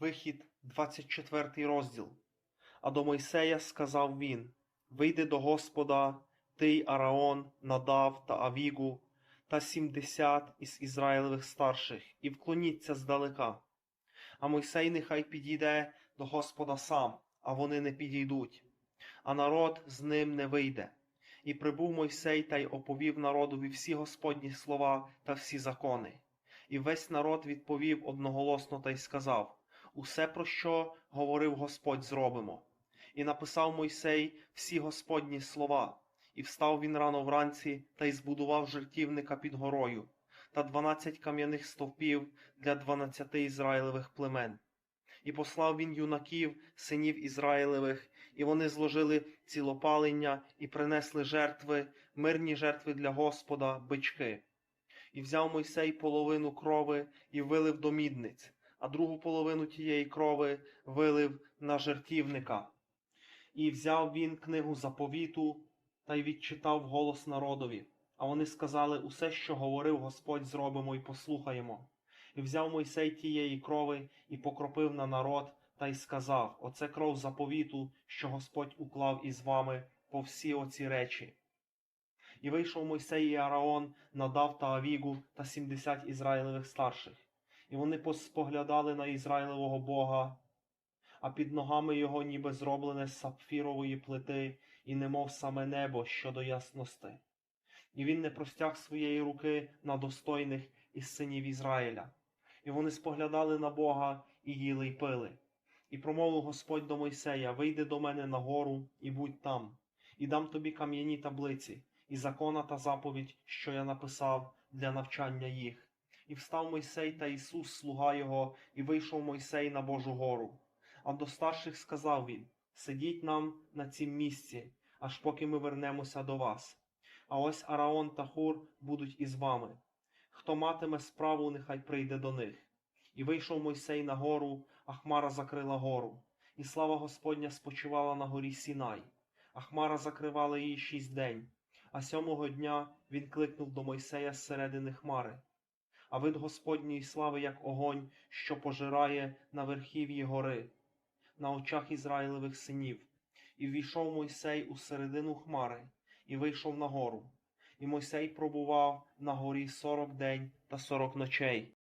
Вихід, 24 розділ. А до Мойсея сказав він: Вийди до Господа, ти Араон, Надав та Авігу, та сімдесят із Ізраїлевих старших, і вклоніться здалека. А Мойсей нехай підійде до Господа сам, а вони не підійдуть, а народ з ним не вийде. І прибув Мойсей та й оповів народові всі Господні слова та всі закони. І весь народ відповів одноголосно та й сказав: Усе, про що говорив Господь, зробимо. І написав Мойсей всі Господні слова, і встав він рано вранці та й збудував жертівника під горою, та дванадцять кам'яних стовпів для дванадцяти Ізраїлевих племен. І послав він юнаків, синів Ізраїлевих, і вони зложили цілопалення і принесли жертви, мирні жертви для Господа, бички. І взяв Мойсей половину крови і вилив до мідниць, а другу половину тієї крови вилив на жертівника. І взяв він книгу заповіту та й відчитав голос народові. А вони сказали: Усе, що говорив Господь, зробимо і послухаємо. І взяв Мойсей тієї крови і покропив на народ, та й сказав: Оце кров заповіту, що Господь уклав із вами по всі оці речі. І вийшов Мойсей і Араон, надав та Авігу та сімдесят Ізраїлевих старших. І вони споглядали на Ізраїлевого Бога, а під ногами його ніби зроблене з сапфірової плити, і немов саме небо щодо ясності. І він не простяг своєї руки на достойних із синів Ізраїля. І вони споглядали на Бога і їли й пили. І промовив Господь до Мойсея: Вийди до мене на гору і будь там, і дам тобі кам'яні таблиці, і закона та заповідь, що я написав для навчання їх. І встав Мойсей та Ісус, слуга його, і вийшов Мойсей на Божу гору. А до старших сказав він: Сидіть нам на цім місці, аж поки ми вернемося до вас. А ось Араон та Хур будуть із вами. Хто матиме справу, нехай прийде до них. І вийшов Мойсей на гору, а хмара закрила гору, і слава Господня спочивала на горі Сінай, а хмара закривала її шість день. А сьомого дня він кликнув до Мойсея з середини хмари. А вид Господньої слави, як огонь, що пожирає на верхів'ї гори, на очах Ізраїлевих синів. І ввійшов Мойсей у середину хмари, і вийшов на гору. І Мойсей пробував на горі сорок день та сорок ночей.